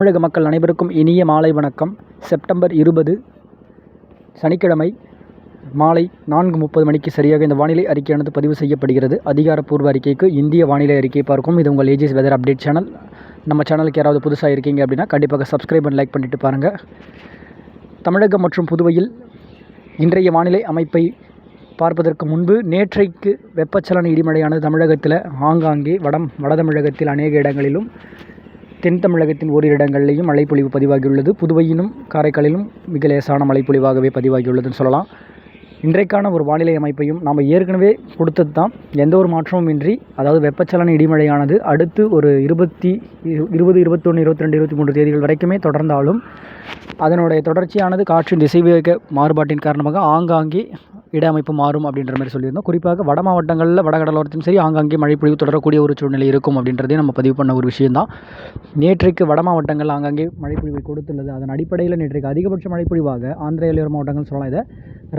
தமிழக மக்கள் அனைவருக்கும் இனிய மாலை வணக்கம். செப்டம்பர் இருபது சனிக்கிழமை மாலை நான்கு முப்பது மணிக்கு சரியாக இந்த வானிலை அறிக்கையானது பதிவு செய்யப்படுகிறது. அதிகாரப்பூர்வ அறிக்கைக்கு இந்திய வானிலை அறிக்கையை பார்க்கும். இது உங்கள் ஏஜிஸ் வெதர் அப்டேட் சேனல் நம்ம சேனலுக்கு யாராவது புதுசாக இருக்கீங்க அப்படின்னா கண்டிப்பாக சப்ஸ்கிரைப் அண்ட் லைக் பண்ணிட்டு பாருங்கள் தமிழகம் மற்றும் புதுவையில் இன்றைய வானிலை அமைப்பை பார்ப்பதற்கு முன்பு நேற்றைக்கு வெப்பச்சலன இடிமழையானது தமிழகத்தில் ஆங்காங்கே வடம் வட தமிழகத்தில் அநேக இடங்களிலும் தென் தமிழகத்தின் ஓரிரு இடங்களிலேயும் மழைப்பொழிவு பதிவாகியுள்ளது. புதுவையிலும் காரைக்காலிலும் மிக லேசான மழைப்பொழிவாகவே பதிவாகியுள்ளதுன்னு சொல்லலாம். இன்றைக்கான ஒரு வானிலை அமைப்பையும் நாம் ஏற்கனவே கொடுத்தது தான் எந்த ஒரு மாற்றமும் இன்றி அதாவது வெப்பச்சலன இடிமழையானது அடுத்து ஒரு இருபத்தி இருபது இருபத்தொன்று இருபத்தி ரெண்டு இருபத்தி மூன்று தேதிகள் வரைக்குமே தொடர்ந்தாலும் அதனுடைய தொடர்ச்சியானது காற்றின் திசைவேக மாறுபாட்டின் காரணமாக ஆங்காங்கே இட அமைப்பு மாறும் அப்படின்ற மாதிரி சொல்லியிருந்தோம். குறிப்பாக வட மாவட்டங்களில் வடகடலோரத்திலும் சரி ஆங்காங்கே மழைப்பொழிவு தொடரக்கூடிய ஒரு சூழ்நிலை இருக்கும் அப்படின்றதே நம்ம பதிவு பண்ண ஒரு விஷயந்தான் நேற்றைக்கு வட மாவட்டங்கள் ஆங்காங்கே மழைப்பொழிவை கொடுத்துள்ளது. அதன் அடிப்படையில் நேற்றைக்கு அதிகபட்ச மழைப்பொழிவாக ஆந்திர எல்லையோர மாவட்டங்கள் சொல்லலாம். இதை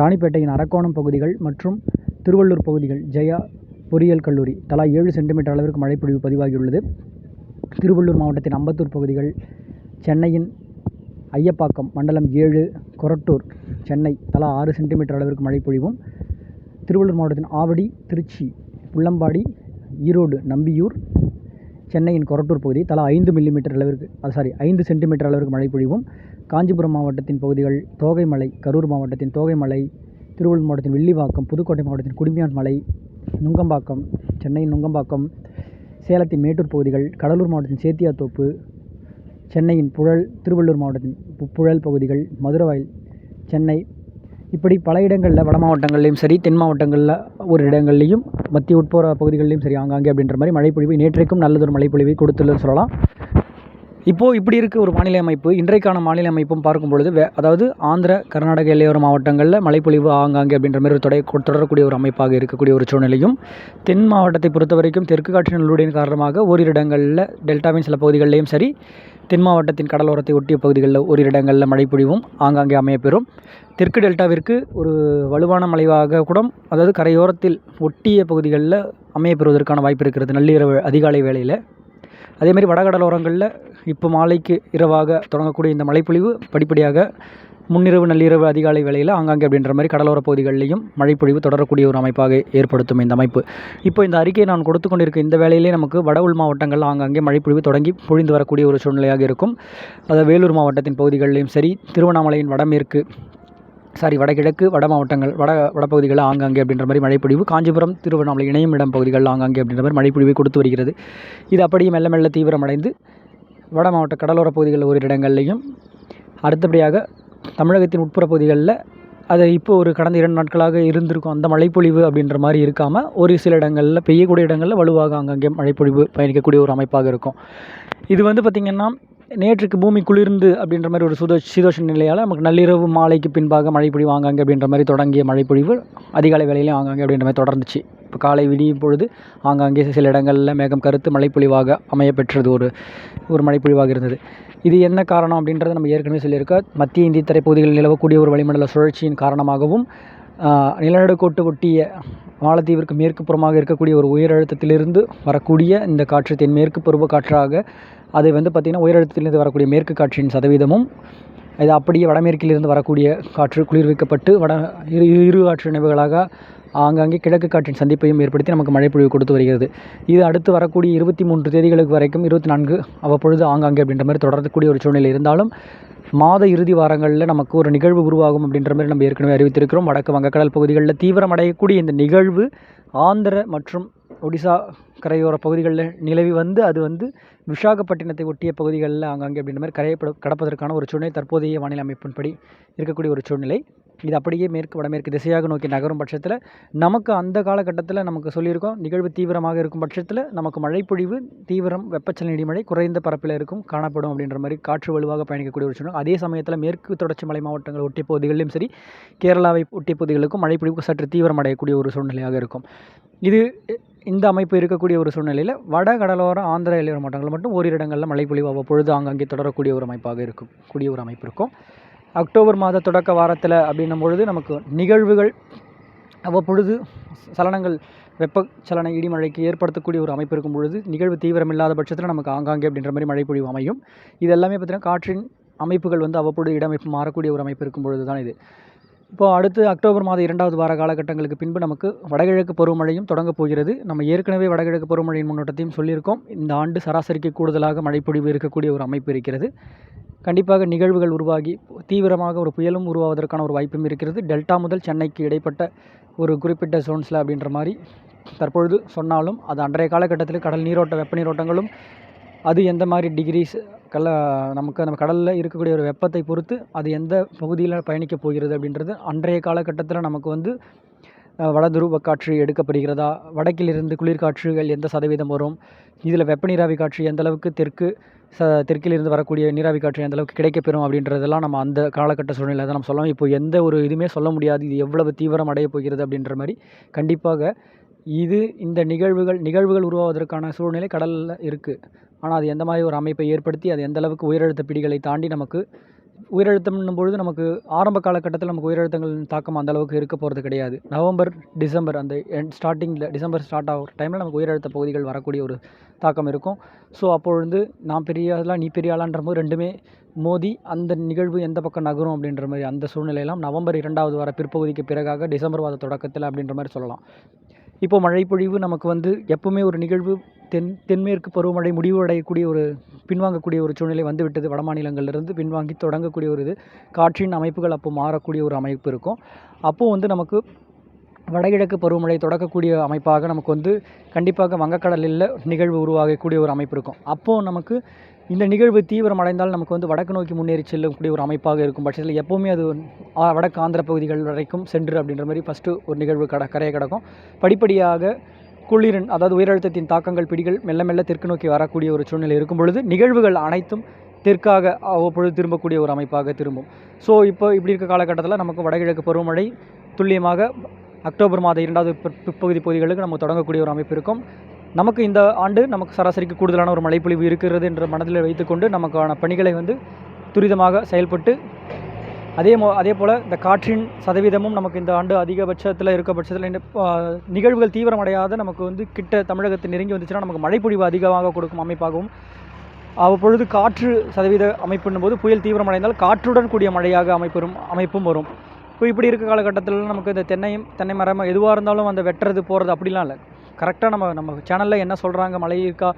ராணிப்பேட்டையின் அரக்கோணம் பகுதிகள் மற்றும் திருவள்ளூர் பகுதிகள் ஜெயா பொறியியல் கல்லூரி தலா ஏழு சென்டிமீட்டர் அளவிற்கு மழைப்பொழிவு பதிவாகியுள்ளது. திருவள்ளூர் மாவட்டத்தின் அம்பத்தூர் பகுதிகள் சென்னையின் ஐயப்பாக்கம் மண்டலம் ஏழு கொரட்டூர் சென்னை. தலா ஆறு சென்டிமீட்டர் அளவிற்கு மழை பொழிவும். திருவள்ளூர் மாவட்டத்தின் ஆவடி திருச்சி புள்ளம்பாடி ஈரோடு நம்பியூர் சென்னையின் கொரட்டூர் பகுதி தலா ஐந்து மில்லிமீட்டர் அளவிற்கு அது சாரி ஐந்து சென்டிமீட்டர் அளவிற்கு மழை பொழிவும். காஞ்சிபுரம் மாவட்டத்தின் பகுதிகள் தோகைமலை கரூர் மாவட்டத்தின் தோகைமலை திருவள்ளூர் மாவட்டத்தின் வில்லிவாக்கம் புதுக்கோட்டை மாவட்டத்தின் குடும்பியான் மலை நுங்கம்பாக்கம் சென்னையின் நுங்கம்பாக்கம் சேலத்தின் மேட்டூர் பகுதிகள் கடலூர் மாவட்டத்தின் சேத்தியாத்தோப்பு சென்னையின் புழல் திருவள்ளூர் மாவட்டத்தின் புழல் பகுதிகள் மதுரவாயில் சென்னை. இப்படி பல இடங்களில் வட மாவட்டங்கள்லேயும் சரி தென் மாவட்டங்களில் ஒரு இடங்கள்லேயும் மத்திய உட்புற பகுதிகளிலும் சரி ஆங்காங்கே அப்படின்ற மாதிரி மழைப்பொழிவு நேற்றைக்கும் நல்லதொரு மழைப்பொழிவை கொடுத்துள்ளதுன்னு சொல்லலாம். இப்போது இப்படி இருக்க ஒரு வானிலை அமைப்பு. இன்றைக்கான வானிலை அமைப்பும் பார்க்கும் பொழுது வே அதாவது ஆந்திர கர்நாடக எல்லையோர மாவட்டங்களில் மழைப்பொழிவு ஆங்காங்கே அப்படின்ற மாதிரி ஒரு தொடை தொடரக்கூடிய ஒரு அமைப்பாக இருக்கக்கூடிய ஒரு சூழ்நிலையும் தென் மாவட்டத்தை பொறுத்த வரைக்கும் தெற்கு காற்று நல்லுடையின் காரணமாக ஓரிரு இடங்களில் டெல்டாவின் சில பகுதிகளிலையும் சரி தென் மாவட்டத்தின் கடலோரத்தை ஒட்டிய பகுதிகளில் ஓரிரு இடங்களில் மழைப்பொழிவும் ஆங்காங்கே அமையப்பெறும். தெற்கு டெல்டாவிற்கு ஒரு வலுவான மலைவாக கூட அதாவது கரையோரத்தில் ஒட்டிய பகுதிகளில் அமையப்பெறுவதற்கான வாய்ப்பு இருக்கிறது. நள்ளிரவு அதிகாலை வேளையில். அதேமாரி வடகடலோரங்களில் இப்போ மாலைக்கு இரவாக தொடங்கக்கூடிய இந்த மழைப்பொழிவு படிப்படியாக முன்னிரவு நள்ளிரவு அதிகாலை வேளையில் ஆங்காங்கே அப்படின்ற மாதிரி கடலோர பகுதிகளிலையும் மழைப்பொழிவு தொடரக்கூடிய ஒரு அமைப்பாக ஏற்படுத்தும் இந்த அமைப்பு. இப்போ இந்த அறிக்கையை நான் கொடுத்து கொண்டிருக்க இந்த வேளையிலே நமக்கு வட உள் மாவட்டங்கள் ஆங்காங்கே மழைப்பொழிவு தொடங்கி பொழிந்து வரக்கூடிய ஒரு சூழ்நிலையாக இருக்கும். அதாவது வேலூர் மாவட்டத்தின் பகுதிகளிலும் சரி திருவண்ணாமலையின் வடமேற்கு சாரி வடகிழக்கு வட மாவட்டங்கள் வட வடப்பகுதிகளில் ஆங்காங்கே அப்படின்ற மாதிரி மழைப்பொழிவு காஞ்சிபுரம் திருவண்ணாமலை இணையும் இடம் பகுதிகளில் ஆங்காங்கே அப்படின்ற மாதிரி மழைப்பொழிவை கொடுத்து வருகிறது. இது அப்படியே மெல்ல மெல்ல தீவிரமடைந்து வட மாவட்ட கடலோர பகுதிகளில் ஒரு இடங்கள்லையும் அடுத்தபடியாக தமிழகத்தின் உட்புற பகுதிகளில் அது இப்போ ஒரு கடந்த இரண்டு நாட்களாக இருந்திருக்கும் அந்த மழைப்பொழிவு அப்படின்ற மாதிரி இருக்காமல் ஒரு சில இடங்களில் பெய்யக்கூடிய இடங்களில் வலுவாக அங்கங்கே மழைப்பொழிவு பயணிக்கக்கூடிய ஒரு அமைப்பாக இருக்கும். இது வந்து பார்த்திங்கன்னா நேற்றுக்கு பூமி குளிர்ந்து அப்படின்ற மாதிரி ஒரு சுத சீதோஷ நிலையால் நமக்கு நள்ளிரவு மாலைக்கு பின்பாக மழைப்பொழிவு ஆங்காங்கே அப்படின்ற மாதிரி தொடங்கிய மழைப்பொழிவு அதிகாலை வேலையிலையும் ஆங்காங்க அப்படின்ற மாதிரி தொடர்ந்துச்சு. இப்போ காலை விடியும் பொழுது ஆங்காங்கே சில இடங்களில் மேகம் கருத்து மழைப்பொழிவாக அமைய பெற்றது ஒரு ஒரு மழைப்பொழிவாக இருந்தது. இது என்ன காரணம் அப்படின்றத நம்ம ஏற்கனவே சொல்லியிருக்கோம். மத்திய இந்திய திரைப்பகுதிகளில் நிலவக்கூடிய ஒரு வளிமண்டல சுழற்சியின் காரணமாகவும் நிலநடுக்கோட்டு ஒட்டிய மாலத்தீவிற்கு மேற்கு புறமாக இருக்கக்கூடிய ஒரு உயரழுத்தத்திலிருந்து வரக்கூடிய இந்த காற்று தென்மேற்கு பருவ காற்றாக அது வந்து பார்த்திங்கன்னா உயரழுத்தத்திலிருந்து வரக்கூடிய மேற்கு காற்றின் சதவீதமும் இது அப்படியே வடமேற்கிலிருந்து வரக்கூடிய காற்று குளிர்விக்கப்பட்டு வட இரு இரு காற்று நினைவுகளாக ஆங்காங்கே கிழக்கு காற்றின் சந்திப்பையும் ஏற்படுத்தி நமக்கு மழைப்பொழிவு கொடுத்து வருகிறது. இது அடுத்து வரக்கூடிய இருபத்தி மூன்று தேதிகளுக்கு வரைக்கும் இருபத்தி நான்கு அவ்வப்பொழுது ஆங்காங்கே அப்படின்ற மாதிரி தொடரக்கூடிய ஒரு சூழ்நிலை இருந்தாலும் மாத இறுதி வாரங்களில் நமக்கு ஒரு நிகழ்வு உருவாகும் அப்படின்ற மாதிரி நம்ம ஏற்கனவே அறிவித்திருக்கிறோம். வடக்கு வங்கக்கடல் பகுதிகளில் தீவிரமடையக்கூடிய இந்த நிகழ்வு ஆந்திர மற்றும் ஒடிசா கரையோர பகுதிகளில் நிலவி வந்து அது வந்து விசாகப்பட்டினத்தை ஒட்டிய பகுதிகளில் ஆங்காங்கே அப்படின்ற மாதிரி கரையை கடப்பதற்கான ஒரு சூழ்நிலை தற்போதைய வானிலை அமைப்பின்படி இருக்கக்கூடிய ஒரு சூழ்நிலை. இது அப்படியே மேற்கு வடமேற்கு திசையாக நோக்கி நகரும் பட்சத்தில் நமக்கு அந்த காலகட்டத்தில் நமக்கு சொல்லியிருக்கோம் நிகழ்வு தீவிரமாக இருக்கும் பட்சத்தில் நமக்கு மழைப்பொழிவு தீவிரம் வெப்பச்சலன இடிமழை குறைந்த பரப்பில் இருக்கும் காணப்படும் அப்படின்ற மாதிரி காற்று வலுவாக பயணிக்கக்கூடிய ஒரு சூழ்நிலை. அதே சமயத்தில் மேற்கு தொடர்ச்சி மலை மாவட்டங்கள் ஒட்டிய பகுதிகளிலும் சரி கேரளாவை ஒட்டிய பகுதிகளுக்கும் மழைப்பொழிவு சற்று தீவிரமடையக்கூடிய ஒரு சூழ்நிலையாக இருக்கும். இது இந்த அமைப்பு இருக்கக்கூடிய ஒரு சூழ்நிலையில் வட கடலோர ஆந்திர எல்லையோர மாவட்டங்களில் மட்டும் ஓரிரு இடங்களில் மழைப்பொழிவு அவ்வப்பொழுது ஆங்காங்கே தொடரக்கூடிய ஒரு அமைப்பாக இருக்கும் கூடிய ஒரு அமைப்பு இருக்கும். அக்டோபர் மாத தொடக்க வாரத்தில் அப்படின்னும் பொழுது நமக்கு நிகழ்வுகள் அவ்வப்பொழுது சலனங்கள் வெப்பச்சலன இடிமழைக்கு ஏற்படுத்தக்கூடிய ஒரு அமைப்பு இருக்கும் பொழுது நிகழ்வு தீவிரம் இல்லாத பட்சத்தில் நமக்கு ஆங்காங்கே அப்படின்ற மாதிரி மழை பொழிவு அமையும். இது எல்லாமே பார்த்திங்கன்னா காற்றின் அமைப்புகள் வந்து அவ்வப்பொழுது இடமைப்பு மாறக்கூடிய ஒரு அமைப்பு இருக்கும் பொழுது தான் இது. இப்போது அடுத்து அக்டோபர் மாதம் இரண்டாவது வார காலகட்டங்களுக்கு பின்பு நமக்கு வடகிழக்கு பருவமழையும் தொடங்கப் போகிறது. நம்ம ஏற்கனவே வடகிழக்கு பருவமழையின் முன்னோட்டத்தையும் சொல்லியிருக்கோம். இந்த ஆண்டு சராசரிக்கு கூடுதலாக மழைப்பொழிவு இருக்கக்கூடிய ஒரு அமைப்பு இருக்கிறது. கண்டிப்பாக நிகழ்வுகள் உருவாகி தீவிரமாக ஒரு புயலும் உருவாவதற்கான ஒரு வாய்ப்பும் இருக்கிறது. டெல்டா முதல் சென்னைக்கு இடைப்பட்ட ஒரு குறிப்பிட்ட சோன்ஸில் அப்படின்ற மாதிரி தற்பொழுது சொன்னாலும் அது அன்றைய காலகட்டத்தில் கடல் நீரோட்ட வெப்ப நீரோட்டங்களும் அது எந்த மாதிரி டிகிரிஸ் கல்ல நமக்கு நம்ம கடலில் இருக்கக்கூடிய ஒரு வெப்பத்தை பொறுத்து அது எந்த பகுதியில் பயணிக்கப் போகிறது அப்படின்றது அன்றைய காலகட்டத்தில் நமக்கு வந்து அஹ், வடதுருவ காற்று எடுக்கப்படுகிறதா? வடக்கிலிருந்து குளிர்காற்றுகள் எந்த சதவீதம் வரும்? இதில் வெப்ப நீராவி காற்று எந்த அளவுக்கு தெற்கு ச தெற்கிலிருந்து வரக்கூடிய நீராவி காற்று எந்த அளவுக்கு கிடைக்கப்பெறும் அப்படின்றதெல்லாம் நம்ம அந்த காலகட்ட சூழ்நிலை தான் நம்ம சொல்லலாம். இப்போ எந்த ஒரு இதுவுமே சொல்ல முடியாது. இது எவ்வளவு தீவிரம் அடைய போகிறது அப்படின்ற மாதிரி கண்டிப்பாக இது இந்த நிகழ்வுகள் நிகழ்வுகள் உருவாவதற்கான சூழ்நிலை கடலில் இருக்குது ஆனால் அது எந்த மாதிரி ஒரு அமைப்பை ஏற்படுத்தி அது எந்த அளவுக்கு உயரழுத்த பிடிகளை தாண்டி நமக்கு உயிரழுத்தம்னும் பொழுது நமக்கு ஆரம்ப காலகட்டத்தில் நமக்கு உயிரழுத்தங்களின் தாக்கம் அந்தளவுக்கு இருக்க போகிறது கிடையாது. நவம்பர் டிசம்பர் அந்த எண்ட் ஸ்டார்டிங்கில் டிசம்பர் ஸ்டார்ட் ஆகிற டைமில் நமக்கு உயிரழுத்த பகுதிகள் வரக்கூடிய ஒரு தாக்கம் இருக்கும். ஸோ அப்பொழுது நான் பெரிய ஆளா நீ பெரிய ஆளான்ற போது ரெண்டுமே மோதி அந்த நிகழ்வு எந்த பக்கம் நகரும் அப்படின்ற மாதிரி அந்த சூழ்நிலையெல்லாம் நவம்பர் இரண்டாவது வார பிற்பகுதிக்கு பிறகாக டிசம்பர் மாத தொடக்கத்தில் அப்படின்ற மாதிரி சொல்லலாம். இப்போ மழைப்பொழிவு நமக்கு வந்து எப்பவுமே ஒரு நிகழ்வு தென் தென்மேற்கு பருவமழை முடிவடையக்கூடிய ஒரு பின்வாங்கக்கூடிய ஒரு சூழ்நிலை வந்துவிட்டது. வட மாநிலங்கள்லேருந்து பின்வாங்கி தொடங்கக்கூடிய ஒரு இது. காற்றின் அமைப்புகள் அப்போ மாறக்கூடிய ஒரு அமைப்பு இருக்கும். அப்போது வந்து நமக்கு வடகிழக்கு பருவமழை தொடக்கக்கூடிய அமைப்பாக நமக்கு வந்து கண்டிப்பாக வங்கக்கடலில் நிகழ்வு உருவாகக்கூடிய ஒரு அமைப்பு இருக்கும். அப்போது நமக்கு இந்த நிகழ்வு தீவிரமடைந்தால் நமக்கு வந்து வடக்கு நோக்கி முன்னேறி செல்லக்கூடிய ஒரு அமைப்பாக இருக்கும் பட்சத்தில் எப்போவுமே அது ஆ, வடக்கு ஆந்திர பகுதிகள் வரைக்கும் சென்று அப்படின்ற மாதிரி ஃபஸ்ட்டு ஒரு நிகழ்வு கட கரையை கிடக்கும். படிப்படியாக குளிரின் அதாவது உயரழுத்தத்தின் தாக்கங்கள் பிடிகள் மெல்ல மெல்ல தெற்கு நோக்கி வரக்கூடிய ஒரு சூழ்நிலை இருக்கும் பொழுது நிகழ்வுகள் அனைத்தும் தெற்காக அவ்வப்பொழுது திரும்பக்கூடிய ஒரு அமைப்பாக திரும்பும். ஸோ இப்போ இப்படி இருக்க காலகட்டத்தில் நமக்கு வடகிழக்கு பருவமழை துல்லியமாக அக்டோபர் மாத இரண்டாவது பிற்பகுதி பகுதிகளுக்கு நம்ம தொடங்கக்கூடிய ஒரு அமைப்பு இருக்கும். நமக்கு இந்த ஆண்டு நமக்கு சராசரிக்கு கூடுதலான ஒரு மழைப்பொழிவு இருக்கிறது என்ற மனதில் வைத்துக்கொண்டு நமக்கான பணிகளை வந்து துரிதமாக செயல்பட்டு அதே மோ அதே போல் இந்த காற்றின் சதவீதமும் நமக்கு இந்த ஆண்டு அதிகபட்சத்தில் இருக்க பட்சத்தில் நிகழ்வுகள் தீவிரமடையாத நமக்கு வந்து கிட்ட தமிழகத்தை நெருங்கி வந்துச்சுன்னா நமக்கு மழைப்பொழிவு அதிகமாக கொடுக்கும் அமைப்பாகவும். அவ்வப்பொழுது காற்று சதவீத அமைப்புன்னும் போது புயல் தீவிரமடைந்தால் காற்றுடன் கூடிய மழையாக அமைப்பெறும் அமைப்பும் வரும். இப்போ இப்படி இருக்க காலகட்டத்தில் நமக்கு இந்த தென்னையும் தென்னை மரம் எதுவாக இருந்தாலும் அந்த வெட்டுறது போகிறது அப்படிலாம் இல்லை. கரெக்டாக நம்ம நம்ம சேனலில் என்ன சொல்கிறாங்க மழை இருக்கா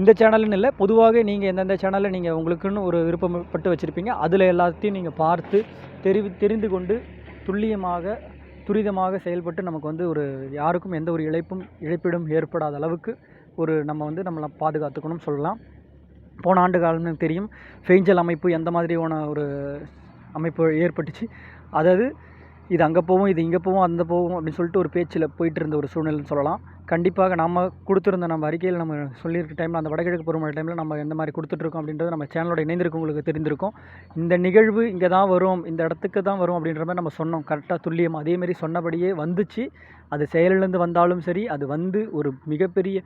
இந்த சேனல்னு இல்லை. பொதுவாக நீங்கள் எந்தெந்த சேனலில் நீங்கள் உங்களுக்குன்னு ஒரு விருப்பப்பட்டு வச்சுருப்பீங்க. அதில் எல்லாத்தையும் நீங்கள் பார்த்து தெரிவி தெரிந்து கொண்டு துல்லியமாக துரிதமாக செயல்பட்டு நமக்கு வந்து ஒரு யாருக்கும் எந்த ஒரு இழைப்பும் இழப்பீடும் ஏற்படாத அளவுக்கு ஒரு நம்ம வந்து நம்மளை பாதுகாத்துக்கணும் சொல்லலாம். போன ஆண்டு காலம்னு தெரியும். ஃபெய்ஞ்சல் அமைப்பு எந்த மாதிரியான ஒரு அமைப்பு ஏற்பட்டுச்சு. அதாவது இது அங்கே போவோம் இது இங்கே போவோம் அந்த போவோம் அப்படின்னு சொல்லிட்டு ஒரு பேச்சில் போயிட்டு இருந்த ஒரு சூழ்நிலைன்னு சொல்லலாம். கண்டிப்பாக நம்ம கொடுத்துருந்த நம்ம அறிக்கையில் நம்ம சொல்லியிருக்க டைமில் அந்த வடகிழக்கு பருவமழை டைமில் நம்ம எந்த மாதிரி கொடுத்துட்ருக்கோம் அப்படின்றது நம்ம சேனலோட இணைந்திருக்கவங்களுக்கு தெரிந்திருக்கும். இந்த நிகழ்வு இங்கே தான் வரும் இந்த இடத்துக்கு தான் வரும் அப்படின்ற மாதிரி நம்ம சொன்னோம். கரெக்டாக துல்லியம். அதேமாரி சொன்னபடியே வந்துச்சு. அது செயலிழந்து வந்தாலும் சரி அது வந்து ஒரு மிகப்பெரிய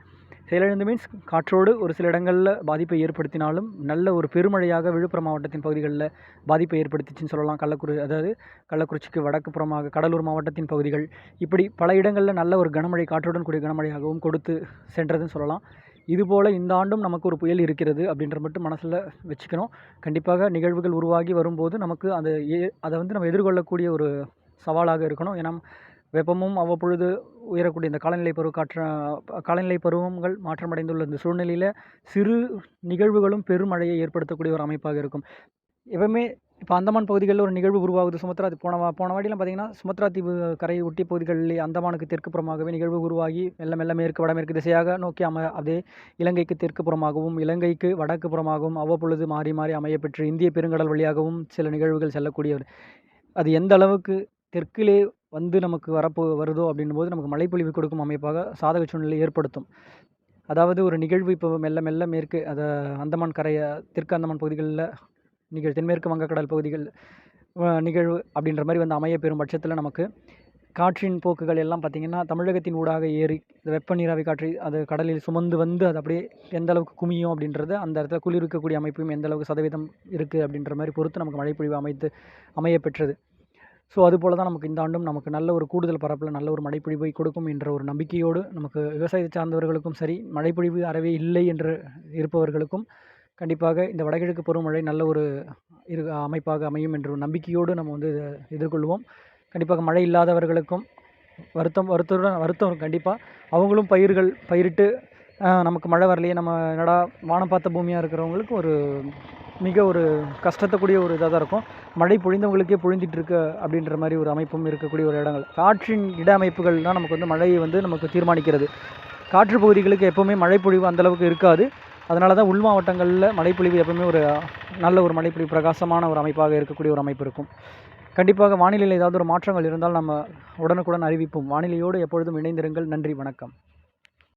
செயலிழந்து மீன்ஸ் காற்றோடு ஒரு சில இடங்களில் பாதிப்பை ஏற்படுத்தினாலும் நல்ல ஒரு பெருமழையாக விழுப்புரம் மாவட்டத்தின் பகுதிகளில் பாதிப்பை ஏற்படுத்திச்சுன்னு சொல்லலாம். கள்ளக்குறி அதாவது கள்ளக்குறிச்சிக்கு வடக்கு புறமாக கடலூர் மாவட்டத்தின் பகுதிகள். இப்படி பல இடங்களில் நல்ல ஒரு கனமழை காற்றுடன் கூடிய கனமழையாகவும் கொடுத்து சென்றதுன்னு சொல்லலாம். இதுபோல் இந்த ஆண்டும் நமக்கு ஒரு புயல் இருக்கிறது அப்படின்ற மட்டும் மனசில் வச்சுக்கணும். கண்டிப்பாக நிகழ்வுகள் உருவாகி வரும்போது நமக்கு அந்த அதை வந்து நம்ம எதிர்கொள்ளக்கூடிய ஒரு சவாலாக இருக்கணும். ஏன்னா வெப்பமும் அவ்வப்பொழுது உயரக்கூடிய இந்த காலநிலை பருவ காற்ற காலநிலை பருவங்கள் மாற்றமடைந்துள்ள இந்த சூழ்நிலையில் சிறு நிகழ்வுகளும் பெருமழையை ஏற்படுத்தக்கூடிய ஒரு அமைப்பாக இருக்கும். எப்பவுமே இப்போ அந்தமான் பகுதிகளில் ஒரு நிகழ்வு உருவாகுது. சுமத்ரா போன போன வாட்டிலாம் பார்த்தீங்கன்னா சுமத்ரா தீவு கரையை ஒட்டிய பகுதிகளில் அந்தமானுக்கு தெற்கு புறமாகவே நிகழ்வு உருவாகி மெல்ல மெல்ல மேற்கு வடமேற்கு திசையாக நோக்கி அம அதே இலங்கைக்கு தெற்கு புறமாகவும் இலங்கைக்கு வடக்கு புறமாகவும் அவ்வப்பொழுது மாறி மாறி அமையப்பெற்று இந்திய பெருங்கடல் வழியாகவும் சில நிகழ்வுகள் செல்லக்கூடிய ஒரு- அது எந்த அளவுக்கு தெற்கிலே வந்து நமக்கு வரப்போ வருதோ அப்படின்னும் போது நமக்கு மழைப்பொழிவு கொடுக்கும் அமைப்பாக சாதக சூழ்நிலை ஏற்படுத்தும். அதாவது ஒரு நிகழ்வு இப்போ மெல்ல மெல்ல மேற்கு அதை அந்தமான் கரையை தெற்கு அந்தமான் பகுதிகளில் நிகழ் தென்மேற்கு வங்கக்கடல் பகுதிகள் நிகழ்வு அப்படின்ற மாதிரி வந்து அமைய பெறும் பட்சத்தில் நமக்கு காற்றின் போக்குகள் எல்லாம் பார்த்திங்கன்னா தமிழகத்தின் ஊடாக ஏறி இந்த வெப்ப நீராவி காற்றை அது கடலில் சுமந்து வந்து அது அப்படியே எந்த அளவுக்கு குமியும் அப்படின்றது அந்த இடத்துல குளிர்விக்கக்கூடிய அமைப்பும் எந்த அளவுக்கு சதவீதம் இருக்குது அப்படின்ற மாதிரி பொறுத்து நமக்கு மழைப்பொழிவு அமைத்து அமைய பெற்றது. ஸோ அதுபோல் தான் நமக்கு இந்த ஆண்டும் நமக்கு நல்ல ஒரு கூடுதல் பரப்பில் நல்ல ஒரு மழைப்பொழிவை கொடுக்கும் என்ற ஒரு நம்பிக்கையோடு நமக்கு விவசாயத்தை சார்ந்தவர்களுக்கும் சரி மழைப்பொழிவு அறவே இல்லை என்று இருப்பவர்களுக்கும் கண்டிப்பாக இந்த வடகிழக்கு பருவமழை நல்ல ஒரு இரு அமைப்பாக அமையும் என்ற ஒரு நம்பிக்கையோடு நம்ம வந்து இதை எதிர்கொள்வோம். கண்டிப்பாக மழை இல்லாதவர்களுக்கும் வருத்தம் வருத்தத்துடன் வருத்தம் கண்டிப்பாக அவங்களும் பயிர்கள் பயிரிட்டு நமக்கு மழை வரலையே நம்ம என்னடா வானம் பார்த்த பூமியாக இருக்கிறவங்களுக்கு ஒரு மிக ஒரு கஷ்டத்தக்கூடிய ஒரு இதாக தான் இருக்கும். மழை பொழிந்தவங்களுக்கே பொழிந்திட்டு அப்படின்ற மாதிரி ஒரு அமைப்பும் இருக்கக்கூடிய ஒரு இடங்கள். காற்றின் இட அமைப்புகள் தான் நமக்கு வந்து மழையை வந்து நமக்கு தீர்மானிக்கிறது. காற்று பகுதிகளுக்கு எப்போவுமே மழை பொழிவு அந்தளவுக்கு இருக்காது. அதனால தான் உள் மாவட்டங்களில் மழைப்பொழிவு எப்பவுமே ஒரு நல்ல ஒரு மழைப்பொழிவு பிரகாசமான ஒரு அமைப்பாக இருக்கக்கூடிய ஒரு அமைப்பு இருக்கும். கண்டிப்பாக வானிலையில் ஏதாவது ஒரு மாற்றங்கள் இருந்தால் நம்ம உடனுக்குடன் அறிவிப்போம். வானிலையோடு எப்பொழுதும் இணைந்திருங்கள். நன்றி வணக்கம்.